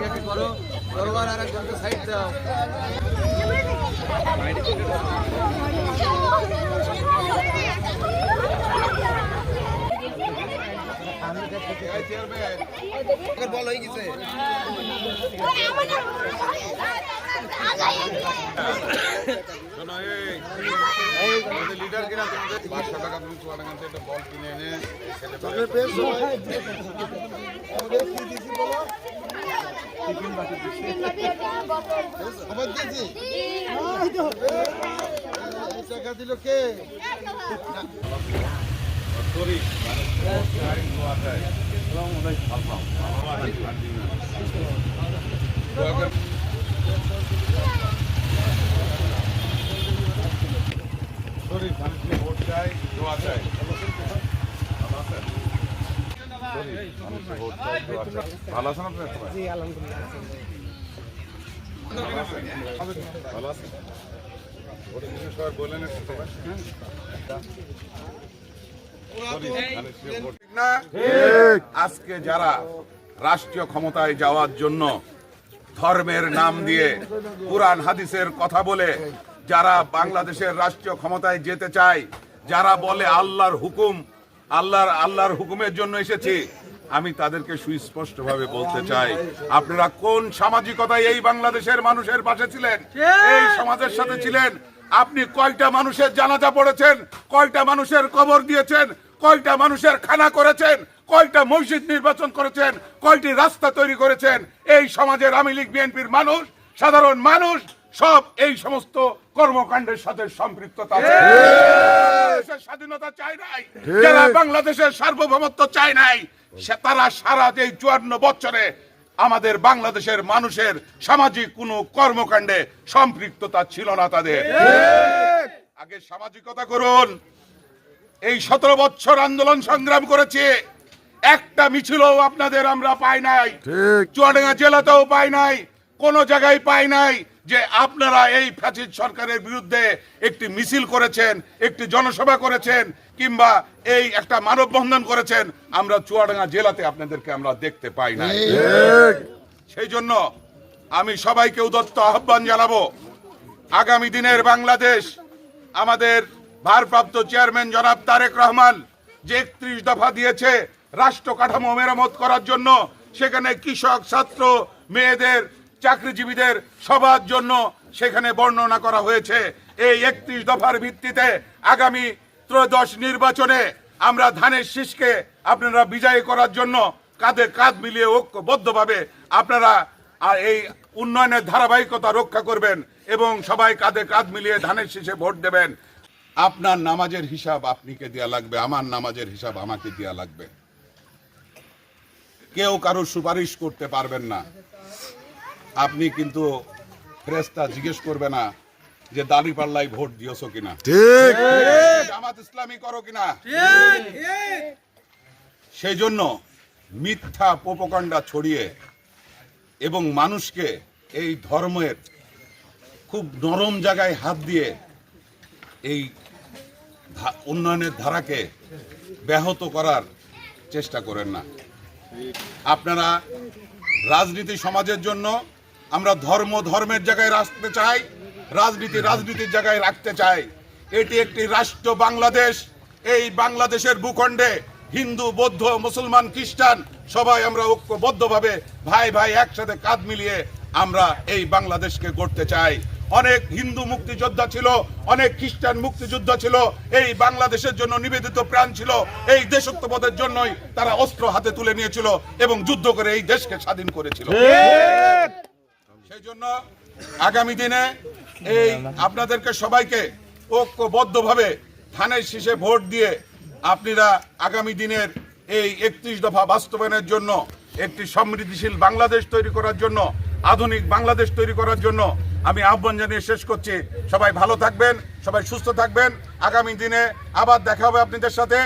টিকাটি করো করবার আর একজনকে সাইড দাও। বল হয়ে গেছে। লিডার কিনা তোমাদের পাঁচশো টাকা তুমি চুয়াডাঙ্গা থেকে একটা বল কিনে এনে খেলে পাবে। খবর দিয়েছি টাকা দিল কে মানে মানুষকে ভোট চাই, দোয়া চাই। ভালো আছেন? সরি, মানুষকে ভোট চাই, দোয়া চাই। ভালো আছেন আজকে যারা রাষ্ট্রীয় ক্ষমতায় যাওয়ার জন্য ধর্মের নাম দিয়ে কোরআন, হাদিসের কথা বলে যারা বাংলাদেশের রাষ্ট্রীয় ক্ষমতায় যেতে চায়, যারা বলে আল্লাহর হুকুম আল্লাহর আল্লাহর হুকুমের জন্য এসেছি। আমি তাদেরকে সুস্পষ্টভাবে বলতে চাই আপনারা কোন সামাজিকতায় এই বাংলাদেশের মানুষের পাশে ছিলেন? এই সমাজের সাথে ছিলেন? আপনি কয়টা মানুষের জানাজা পড়েছেন? কয়টা মানুষের কবর দিয়েছেন? কয়টা মানুষের খানা করেছেন? কয়টা মসজিদ নির্বাচন করেছেন? কয়টি রাস্তা তৈরি করেছেন? এই সমাজের আওয়ামী লীগ বিএনপির মানুষ সাধারণ মানুষ সব এই সমস্ত কর্মকাণ্ডের সাথে সম্পৃক্ততা আছে। স্বাধীনতা চায় নাই যারা বাংলাদেশের সার্বভৌমত্ব চায় নাই সে- তারা সারা যে চুয়ান্ন বছরে আমাদের বাংলাদেশের মানুষের সামাজিক কোনো কর্মকাণ্ডে সম্পৃক্ততা ছিল না তাদের। আগে সামাজিকতা করুন। এই সতেরো বছর আন্দোলন সংগ্রাম করেছে। একটা মিছিলও আপনাদের আমরা পাই নাই। চুয়াডাঙ্গা জেলাতেও পাই নাই। কোন জায়গায় পাই নাই। যে আপনারা এই ফ্যাসিস্ট সরকারের বিরুদ্ধে একটি মিছিল করেছেন একটি জনসভা করেছেন কিংবা এই একটা মানববন্ধন করেছেন আমরা চুয়াডাঙ্গা জেলাতে আপনাদেরকে আমরা দেখতে পাই নাই। সেই জন্য আমি সবাইকে উদত্ত আহ্বান জানাব আগামী দিনের বাংলাদেশ আমাদের ভারপ্রাপ্ত চেয়ারম্যান জনাব তারেক রহমান যে একত্রিশ দফা দিয়েছে রাষ্ট্র কাঠামো মেরামত করার জন্য সেখানে কৃষক ছাত্র মেয়েদের চাকরিজীবীদের সবার জন্য সেখানে বর্ণনা করা হয়েছে। এই একত্রিশ দফার ভিত্তিতে আগামী ত্রয়োদশ নির্বাচনে আমরা ধানের শীষকে আপনারা বিজয়ী করার জন্য কাঁধে কাঁধ মিলিয়ে ঐক্যবদ্ধভাবে আপনারা এই উন্নয়নের ধারাবাহিকতা রক্ষা করবেন এবং সবাই কাঁধে কাঁধ মিলিয়ে ধানের শীষে ভোট দেবেন। আপনার নামাজের হিসাব আপনিকে দেওয়া লাগবে, আমার নামাজের হিসাব আমাকে দেওয়া লাগবে। কেউ কারও সুপারিশ করতে পারবেন না। আপনি কিন্তু ফ্রেস্তা জিজ্ঞেস করবে না যে দাড়ি পাল্লাই ভোট দিয়েছ কিনা। ঠিক। জামাত ইসলামী করো কিনা। সেই জন্য মিথ্যা প্রোপাগান্ডা ছড়িয়ে এবং মানুষকে এই ধর্মের খুব নরম জায়গায় হাত দিয়ে এই উন্নয়নের ধারাকে ব্যাহত করার চেষ্টা করেন না। আপনারা রাজনীতি সমাজের জন্য আমরা ধর্ম ধর্মের জায়গায় রাখতে চাই, রাজনীতি রাজনীতির জায়গায় রাখতে চাই। এটি একটি রাষ্ট্র বাংলাদেশ। এই বাংলাদেশের ভূখণ্ডে হিন্দু, বৌদ্ধ, মুসলমান, খ্রিস্টান সবাই আমরা ঐক্যবদ্ধভাবে ভাই ভাই একসাথে কাঁধ মিলিয়ে আমরা এই বাংলাদেশকে গড়তে চাই। অনেক হিন্দু মুক্তিযোদ্ধা ছিল, অনেক খ্রিস্টান মুক্তিযোদ্ধা ছিল। এই বাংলাদেশের জন্য নিবেদিত প্রাণ ছিল। এই দেশত্ববোধের জন্যই তারা অস্ত্র হাতে তুলে নিয়েছিল এবং যুদ্ধ করে এই দেশকে স্বাধীন করেছিল। সেই জন্য আগামী দিনে এই আপনাদেরকে সবাইকে ঐক্যবদ্ধভাবে ধানের শীষে ভোট দিয়ে আপনারা আগামী দিনের এই একত্রিশ দফা বাস্তবায়নের জন্য একটি সমৃদ্ধিশীল বাংলাদেশ তৈরি করার জন্য, আধুনিক বাংলাদেশ তৈরি করার জন্য আমি আহ্বান জানিয়ে শেষ করছি। সবাই ভালো থাকবেন, সবাই সুস্থ থাকবেন। আগামী দিনে আবার দেখা হবে আপনাদের সাথে।